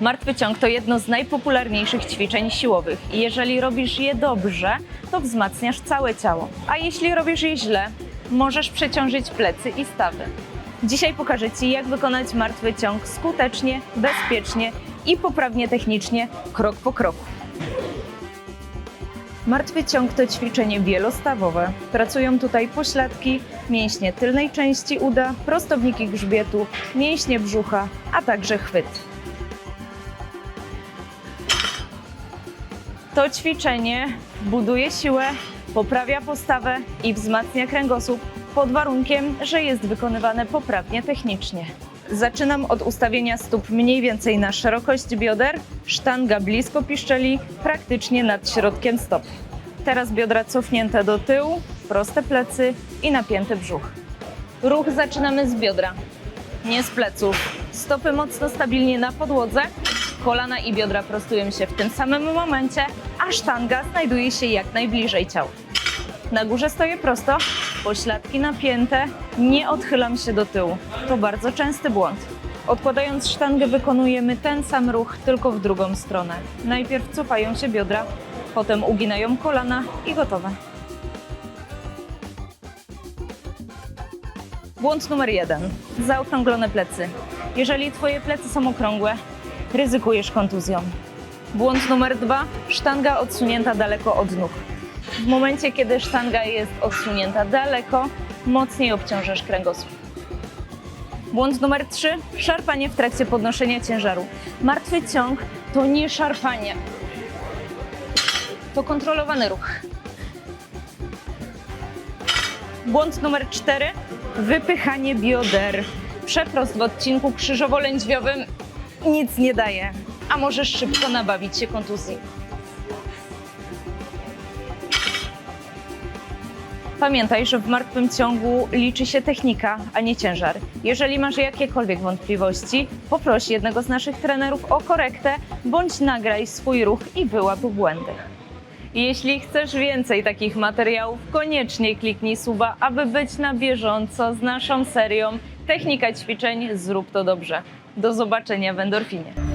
Martwy ciąg to jedno z najpopularniejszych ćwiczeń siłowych i jeżeli robisz je dobrze, to wzmacniasz całe ciało. A jeśli robisz je źle, możesz przeciążyć plecy i stawy. Dzisiaj pokażę Ci, jak wykonać martwy ciąg skutecznie, bezpiecznie i poprawnie technicznie, krok po kroku. Martwy ciąg to ćwiczenie wielostawowe. Pracują tutaj pośladki, mięśnie tylnej części uda, prostowniki grzbietu, mięśnie brzucha, a także chwyt. To ćwiczenie buduje siłę, poprawia postawę i wzmacnia kręgosłup pod warunkiem, że jest wykonywane poprawnie technicznie. Zaczynam od ustawienia stóp mniej więcej na szerokość bioder, sztanga blisko piszczeli, praktycznie nad środkiem stop. Teraz biodra cofnięte do tyłu, proste plecy i napięty brzuch. Ruch zaczynamy z biodra, nie z pleców. Stopy mocno stabilnie na podłodze, kolana i biodra prostują się w tym samym momencie, a sztanga znajduje się jak najbliżej ciała. Na górze stoję prosto, pośladki napięte, nie odchylam się do tyłu. To bardzo częsty błąd. Odkładając sztangę wykonujemy ten sam ruch, tylko w drugą stronę. Najpierw cofają się biodra, potem uginają kolana i gotowe. Błąd numer jeden. Zaokrąglone plecy. Jeżeli Twoje plecy są okrągłe, ryzykujesz kontuzją. Błąd numer dwa. Sztanga odsunięta daleko od nóg. W momencie, kiedy sztanga jest odsunięta daleko, mocniej obciążasz kręgosłup. Błąd numer trzy. Szarpanie w trakcie podnoszenia ciężaru. Martwy ciąg to nie szarpanie. To kontrolowany ruch. Błąd numer cztery. Wypychanie bioder. Przeprost w odcinku krzyżowo-lędźwiowym nic nie daje, a możesz szybko nabawić się kontuzji. Pamiętaj, że w martwym ciągu liczy się technika, a nie ciężar. Jeżeli masz jakiekolwiek wątpliwości, poproś jednego z naszych trenerów o korektę bądź nagraj swój ruch i wyłap błędy. Jeśli chcesz więcej takich materiałów, koniecznie kliknij suba, aby być na bieżąco z naszą serią Technika ćwiczeń Zrób to dobrze. Do zobaczenia w endorfinie.